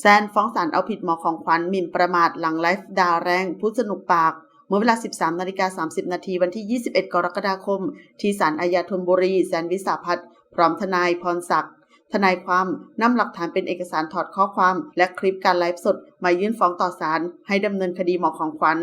แซนฟ้องศาลเอาผิดหมอของขวัญหมิ่นประมาทหลังไลฟ์ด่าแรงพูดสนุกปาก เมื่อเวลา 13นาฬิกา30 นาทีวันที่ 21 กรกฎาคม ที่ศาลอาญาธนบุรี แซนวิสาพัฒน์พร้อมทนายพรศักดิ์ทนายความนำหลักฐานเป็นเอกสารถอดข้อความ และคลิปการไลฟ์สด มายื่นฟ้องต่อศาลให้ดำเนินคดีหมอของขวัญ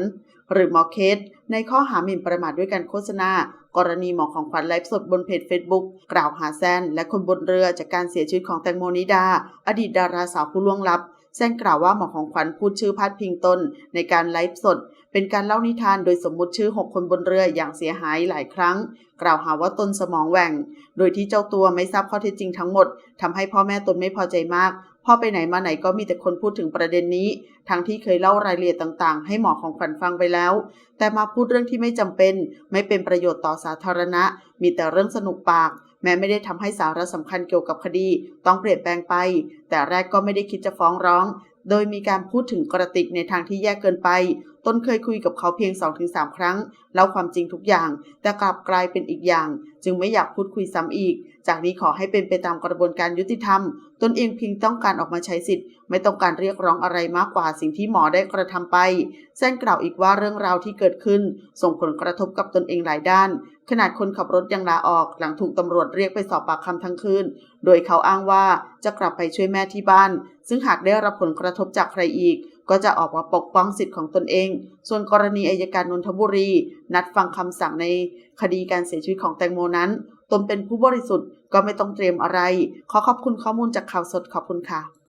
หรือหมอเคสในข้อหาหมิ่นประมาทด้วยการโฆษณา กรณีหมอของขวัญไลฟ์สดบนเพจ Facebook กล่าวหาแซนและคนบนเรือจากการเสียชีวิตของแตงโมนิดา อดีตดาราสาวผู้ล่วงลับแซนกล่าวว่าหมอของขวัญพูดชื่อพาดพิงตนในการไลฟ์สด เป็นการเล่านิทานโดยสมมุติชื่อ 6 คนบนเรืออย่างเสียหายหลายครั้ง กล่าวหาว่าตนสมองแหว่ง โดยที่เจ้าตัวไม่ทราบข้อเท็จจริงทั้งหมดทำให้พ่อแม่ตนไม่พอใจมาก พ่อไปไหนมาไหนก็มีแต่คนพูดถึงประเด็นนี้ ทั้งที่เคยเล่ารายละเอียดต่างๆ ให้หมอของขวัญฟังไปแล้ว แต่มาพูดเรื่องที่ไม่จำเป็น ไม่เป็นประโยชน์ต่อสาธารณะ มีแต่เรื่องสนุกปาก แม้ไม่ได้ทำให้สาระสำคัญเกี่ยวกับคดี ต้องเปลี่ยนแปลงไป แต่แรกก็ไม่ได้คิดจะฟ้องร้อง โดยมีการพูดถึงกระติกในทางที่แย่เกินไป ตนเคยคุยกับเขาเพียง 2-3 ครั้งเล่าความจริงทุกอย่าง แต่กลับกลายเป็นอีกอย่าง จึงไม่อยากพูดคุยซ้ำอีก จากนี้ขอให้เป็นไปตามกระบวนการยุติธรรม ตนเองเพียงต้องการออกมาใช้สิทธิ์ ไม่ต้องการเรียกร้องอะไรมากกว่าสิ่งที่หมอได้กระทำไปแซนกล่าวอีกว่าเรื่องราวที่เกิดขึ้น ส่งผลกระทบกับตนเองหลายด้าน ขนาดคนขับรถยังลาออก หลังถูกตำรวจเรียกไปสอบปากคำทั้งคืน โดยเขาอ้างว่าจะกลับไปช่วยแม่ที่บ้าน ซึ่งหากได้รับผลกระทบจากใครอีก ก็จะออกมาปกป้องสิทธิ์ของตนเอง ส่วนกรณีอายการนนทบุรี นัดฟังคำสั่งในคดีการเสียชีวิตของแตงโมนั้น ตนเป็นผู้บริสุทธิ์ก็ไม่ต้องเตรียมอะไร ขอขอบคุณข้อมูลจากข่าวสดขอบคุณค่ะ